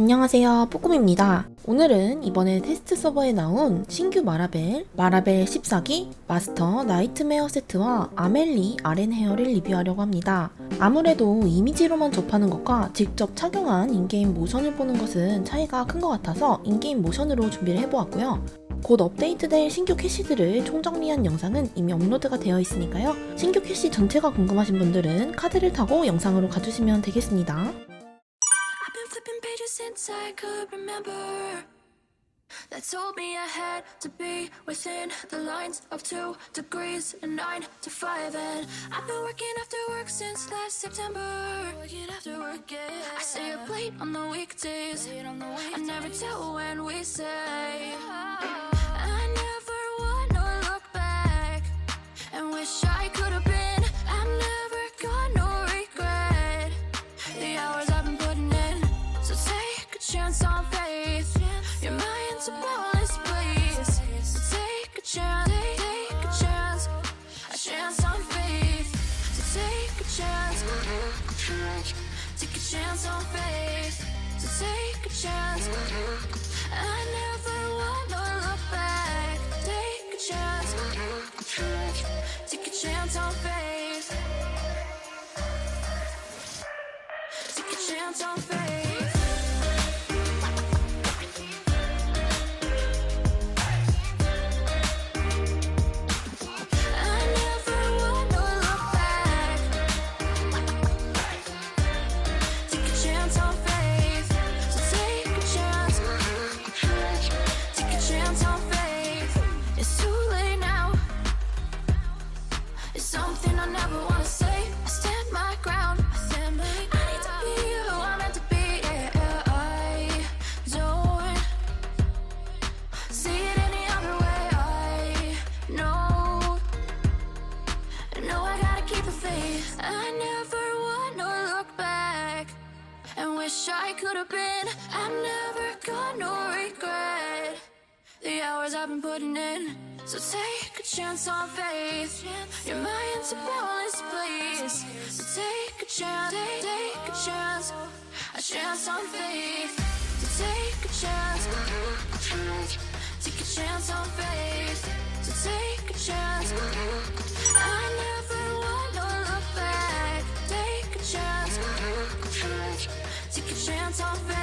안녕하세요. 뽀꼼입니다. 오늘은 이번에 테스트 서버에 나온 신규 마라벨 마라벨 14기 마스터 나이트메어 세트와 아멜리 아렌 헤어를 리뷰하려고 합니다. 아무래도 이미지로만 접하는 것과 직접 착용한 인게임 모션을 보는 것은 차이가 큰 것 같아서 인게임 모션으로 준비를 해보았고요. 곧 업데이트될 신규 캐시들을 총정리한 영상은 이미 업로드가 되어 있으니까요. 신규 캐시 전체가 궁금하신 분들은 카드를 타고 영상으로 가주시면 되겠습니다 since I could remember. That told me I had to be within the lines of two degrees and nine to five. And I've been working after work since last September. Working after work, yeah. I stay up late on the weekdays. I never tell when we say. I never wanna look back and wish I take a chance on faith. So take a chance. I never wanna look back. Take a chance, take a chance on faith. Take a chance on faith. Wish I could have been. I've never gonna regret the hours I've been putting in. So take a chance on faith. Your mind's a bonus, please. So take a chance, take, take a chance, a chance on faith. So take a chance, take a chance on faith. So take a chance. I never wanna dance off.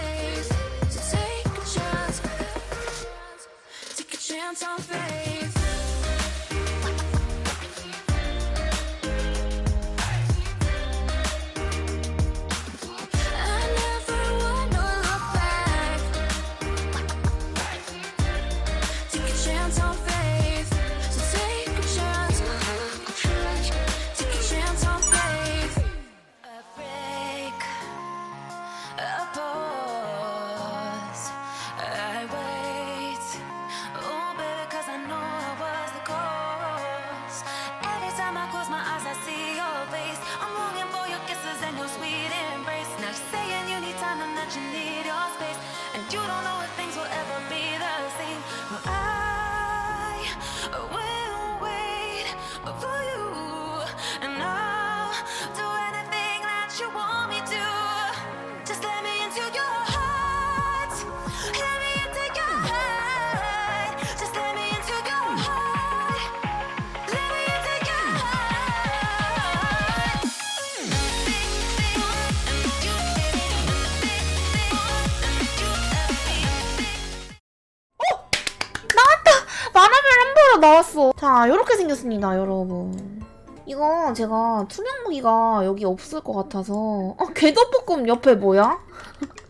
나왔어. 자, 이렇게 생겼습니다, 여러분. 이거 제가 투명 무기가 여기 없을 것 같아서. 어, 궤도볶음 옆에 뭐야?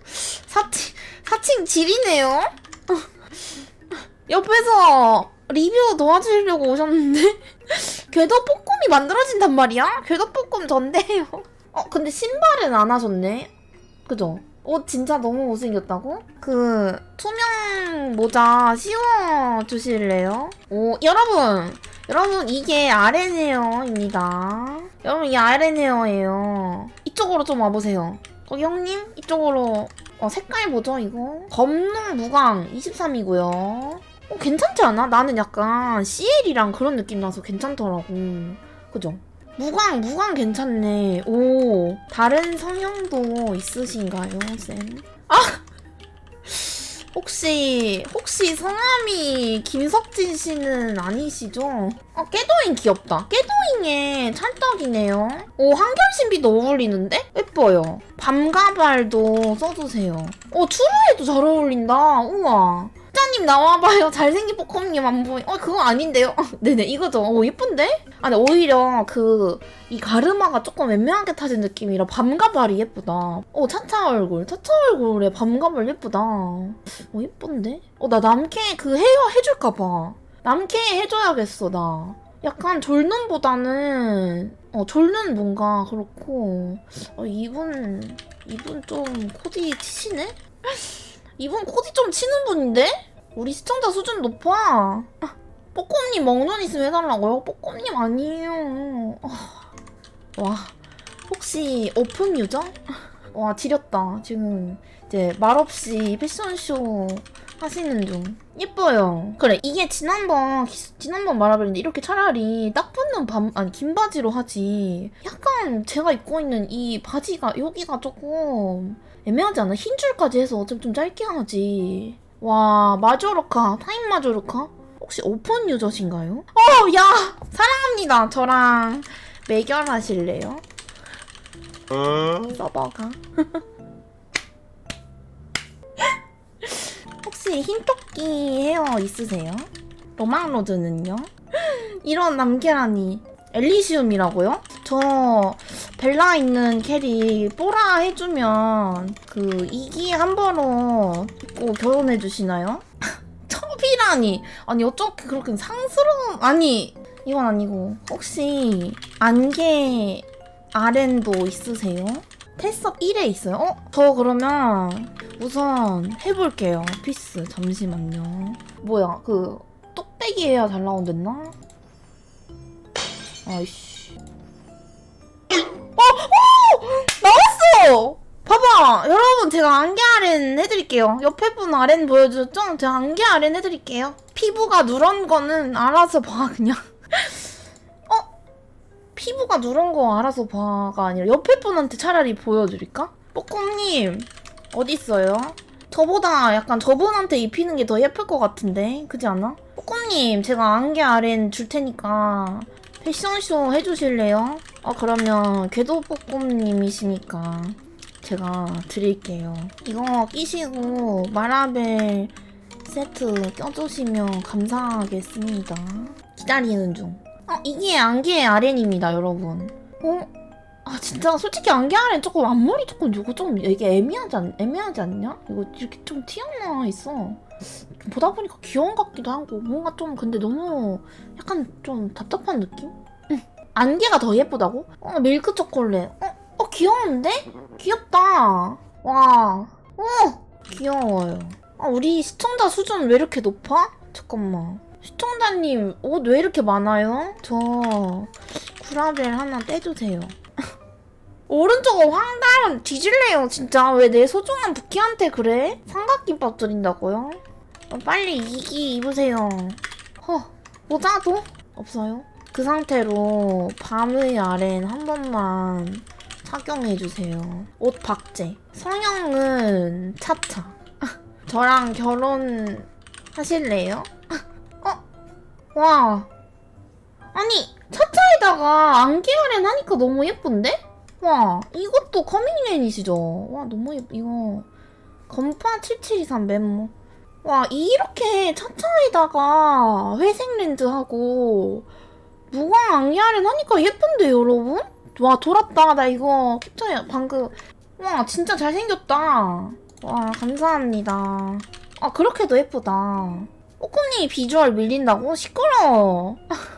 사칭, 사칭 질이네요? 옆에서 리뷰 도와주려고 오셨는데? 궤도볶음이 만들어진단 말이야? 궤도볶음 전데요. 어, 근데 신발은 안 하셨네? 그죠? 옷 진짜 너무 못생겼다고? 그 투명 모자 씌워 주실래요? 오 여러분 여러분 이게 아레네어입니다 여러분 이게 아레네어예요 이쪽으로 좀 와보세요 거기 형님 이쪽으로 어 색깔 뭐죠 이거? 검농 무광 23이고요 어, 괜찮지 않아? 나는 약간 CL이랑 그런 느낌 나서 괜찮더라고 그죠? 무광, 무광 괜찮네. 오, 다른 성형도 있으신가요, 쌤? 아! 혹시 혹시 성함이 김석진 씨는 아니시죠? 아 깨도잉 귀엽다. 깨도잉에 찰떡이네요. 오 한결신비도 어울리는데? 예뻐요. 밤가발도 써주세요. 어 추루에도 잘 어울린다. 우와. 짜님 나와봐요. 잘생긴 뽀컴님 안 보이. 어 그거 아닌데요? 네네 이거죠. 오 예쁜데? 아니 오히려 그 이 가르마가 조금 애매하게 타진 느낌이라 밤가발이 예쁘다. 어 차차 얼굴, 차차 얼굴에 밤가발 예쁘다. 어 예쁜데? 어 나 남캐 그 헤어 해줄까봐. 남캐 해줘야겠어 나. 약간 졸눈보다는 어 졸눈 뭔가 그렇고 어 이분 이분 좀 코디 치시네? 이분 코디 좀 치는 분인데? 우리 시청자 수준 높아. 아, 뽀꼼님 먹는 있으면 해달라고요? 뽀꼼님 아니에요. 아, 와, 혹시 오픈 유저? 와, 지렸다. 지금 이제 말없이 패션쇼 하시는 중. 예뻐요. 그래, 이게 지난번, 기- 지난번 말해버렸는데 이렇게 차라리 딱 붙는 밤, 아니, 긴 바지로 하지. 약간 제가 입고 있는 이 바지가, 여기가 조금 애매하지 않아? 흰 줄까지 해서 어차피 좀 짧게 하지. 와, 마조르카, 타임 마조르카? 혹시 오픈 유저신가요? 어, 야! 사랑합니다. 저랑 매결하실래요? 서버가. 혹시 흰토끼 헤어 있으세요? 로망로즈는요? 이런 남캐라니. 엘리시움이라고요? 저 벨라 있는 캐리 뽀라 해주면 그 이기 한 번로 꼭 결혼해 주시나요? 첩이라니 아니 어떻게 그렇게 상스러운 아니 이건 아니고 혹시 안개 아렌도 있으세요? 테스업 1에 있어요? 어? 저 그러면 우선 해볼게요 피스 잠시만요 뭐야 그 똑배기 해야 잘 나온댔나? 아이씨 어! 어! 나왔어! 봐봐! 여러분, 제가 안개 아렌 해드릴게요. 옆에 분 아렌 보여줬죠? 제가 안개 아렌 해드릴게요. 피부가 누런 거는 알아서 봐, 그냥. 어? 피부가 누런 거 알아서 봐가 아니라 옆에 분한테 차라리 보여드릴까? 뽀꼼님, 어딨어요? 저보다 약간 저분한테 입히는 게 더 예쁠 것 같은데, 그지 않아? 뽀꼼님, 제가 안개 아렌 줄 테니까 패션쇼 해주실래요? 어, 그러면 궤도뽀꼼님이시니까 제가 드릴게요. 이거 끼시고 마라벨 세트 껴주시면 감사하겠습니다. 기다리는 중. 어, 이게 안개 아렌입니다, 여러분. 어? 아, 진짜 솔직히 안개 아렌 조금 앞머리 조금 이거 좀 이게 애매하지, 않, 애매하지 않냐? 이거 이렇게 좀 튀어나와 있어. 좀 보다 보니까 귀여운 것 같기도 하고 뭔가 좀 근데 너무 약간 좀 답답한 느낌? 응. 안개가 더 예쁘다고? 어, 밀크 초콜릿. 어, 어 귀여운데? 귀엽다. 와. 어, 귀여워요. 아, 우리 시청자 수준 왜 이렇게 높아? 잠깐만. 시청자님 옷 왜 이렇게 많아요? 저 구라벨 하나 떼주세요. 오른쪽은 황달은 뒤질래요 진짜 왜 내 소중한 부키한테 그래? 삼각김밥 드린다고요? 어, 빨리 이기 입으세요. 허 모자도 없어요. 그 상태로 밤의 아렌 한 번만 착용해주세요. 옷 박제. 성형은 차차. 저랑 결혼 하실래요? 어? 와. 아니, 차차에다가 안개 아렌 하니까 너무 예쁜데? 와, 이것도 커밍렌이시죠? 와, 너무 예뻐. 이거. 건파 7723 멤모. 와, 이렇게 차차에다가 회색 렌즈하고 무광 안개아렌 하니까 예쁜데, 여러분? 와, 돌았다. 나 이거 캡처해. 방금. 와, 진짜 잘생겼다. 와, 감사합니다. 아, 그렇게도 예쁘다. 꼬꼬님이 비주얼 밀린다고? 시끄러워.